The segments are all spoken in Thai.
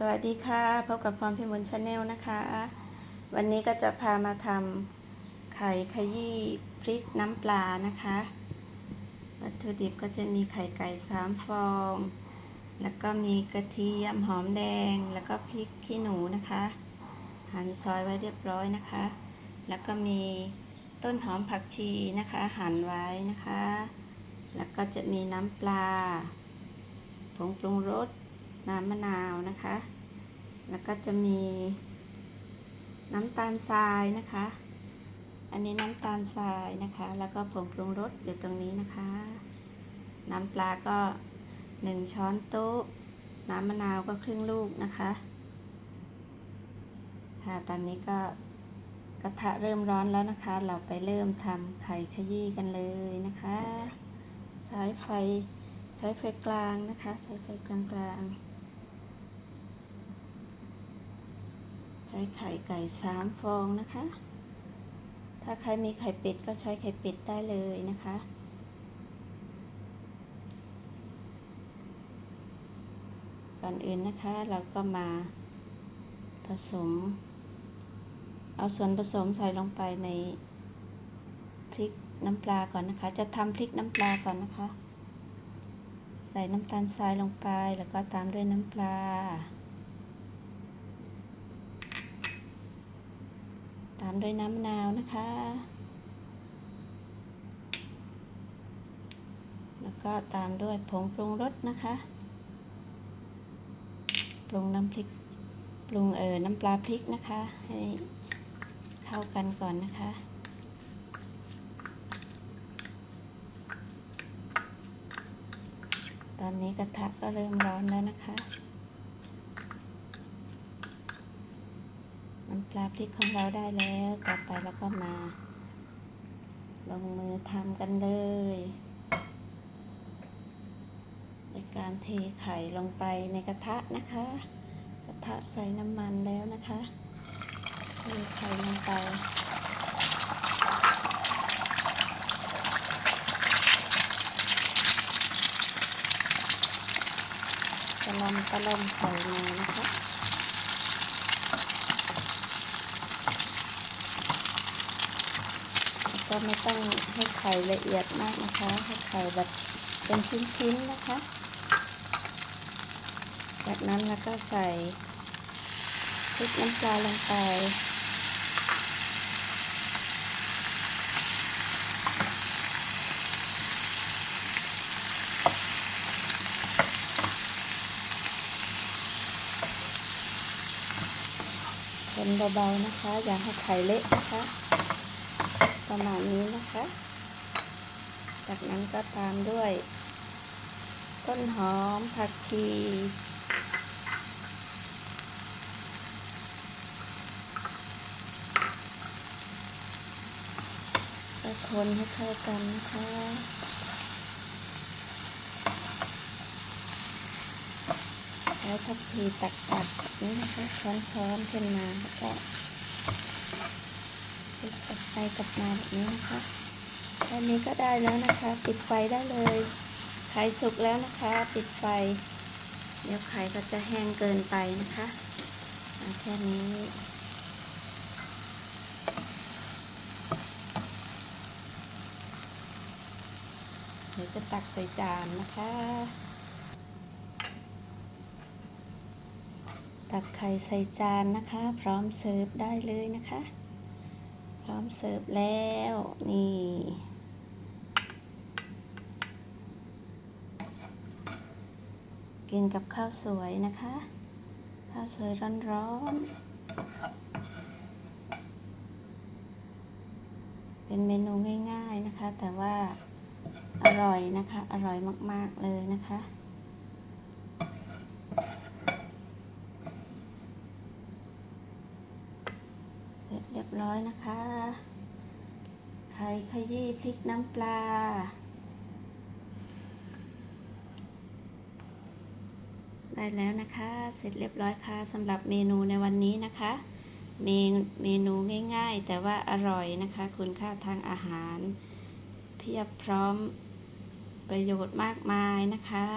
สวัสดีค่ะ พบกับพรพิมลชาแนลนะคะ วันนี้ก็จะพามาทำไข่ขยี้พริกน้ำปลานะคะ วัตถุดิบก็จะมีไข่ไก่สามฟอง แล้วก็มีกระเทียมหอมแดง แล้วก็พริกขี้หนูนะคะ หั่นซอยไว้เรียบร้อยนะคะ แล้วก็มีต้นหอมผักชีนะคะ หั่นไว้นะคะ แล้วก็จะมีน้ำปลา ผงปรุงรส น้ำมะนาวนะคะ แล้วก็จะมีน้ำตาลทรายนะคะ อันนี้น้ำตาลทรายนะคะ แล้วก็ผงปรุงรสอยู่ตรงนี้นะคะ น้ำปลาก็หนึ่งช้อนโต๊ะ น้ำมะนาวก็ครึ่งลูกนะคะ ค่ะ ตอนนี้ก็กระทะเริ่มร้อนแล้วนะคะ เราไปเริ่มทำไข่ขยี้กันเลยนะคะ ใช้ไฟใช้ไฟกลางนะคะ ใช้ไฟกลางกลางๆ ใช้ไข่ไก่สามฟองนะคะ ถ้าใครมีไข่เป็ดก็ใช้ไข่เป็ดได้เลยนะคะ ก่อนอื่นนะคะเราก็มาผสม เอาส่วนผสมใส่ลงไปในพริกน้ำปลาก่อนนะคะ จะทำพริกน้ำปลาก่อนนะคะ ใส่น้ำตาลทรายลงไปแล้วก็ตามด้วยน้ำปลา ตามด้วยน้ำมะนาวนะคะ แล้วก็ตามด้วยผงปรุงรสนะคะ ปรุงน้ำพริก ปรุงเออน้ำปลาพริกนะคะ ให้เข้ากันก่อนนะคะตอนนี้กระทะก็เริ่มร้อนแล้วนะคะ น้ำป ลาพริกของเราได้แล้ว ต่อไปเราก็มา ลงมือทำกันเลยในการเทไข่ลงไปในกระทะนะคะ กระทะใส่น้ำมันแล้วนะคะเทไข่ลงไปตะลอมตะลอมใส่มานะคะ แล้วก็ ไม่ต้องให้ไข่ละเอียดมากนะคะ ให้ไข่แบบเป็นชิ้นๆนะคะ จากนั้นแล้วก็ใส่พริกน้ำปลาลงไปคนเบาๆนะคะ อย่าให้ไข่เละนะคะ ประมาณนี้นะคะ จากนั้นก็ตามด้วย ต้นหอมผักชีคนให้เข้ากันนะคะแล้วผักชีตักตัดแบบนี้นะคะช้อนๆขึ้นมาแล้วก็ ไปกลับมาแบบนี้นะคะแค่นี้ก็ได้แล้วนะคะ ปิดไฟได้เลยไข่สุกแล้วนะคะ ปิดไฟ เดี๋ยวไข่ก็จะแห้งเกินไปนะคะแค่นี้เดี๋ยวจะตักใส่จานนะคะ ตักไข่ใส่จานนะคะ พร้อมเสิร์ฟได้เลยนะคะ ร้อมเสิร์ฟแล้ว นี่กินกับข้าวสวยนะคะ ข้าวสวยร้อนๆ เป็นเมนูง่ายๆนะคะ แต่ว่าอร่อยนะคะ อร่อยมากๆเลยนะคะ เส เรียบร้อยนะคะ ไข่ขยี้พริกน้ำปลา ได้แล้วนะคะ เสร็จเรียบร้อยค่ะสำหรับเมนูในวันนี้นะคะ เมนเมนูง่ายๆ แต่ว่าอร่อยนะคะ คุณค่าทางอาหาร เพียบพร้อมประโยชน์มากมายนะคะ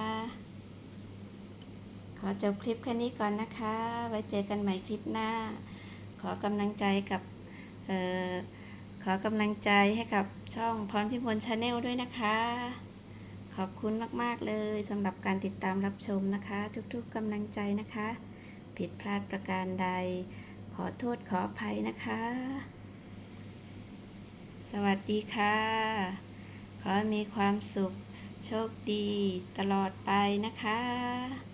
ขอจบคลิปแค่นี้ก่อนนะคะ ไว้เจอกันใหม่คลิปหน้า ขอกำลังใจกับ ขอกำลังใจให้กับช่องพรพิมลชาแนลด้วยนะคะ ขอบคุณมาก ๆ เลยสำหรับการติดตามรับชมนะคะ ทุกๆกำลังใจนะคะ ผิดพลาดประการใด ขอโทษขออภัยนะคะ สวัสดีค่ะ ขอมีความสุข โชคดีตลอดไปนะคะ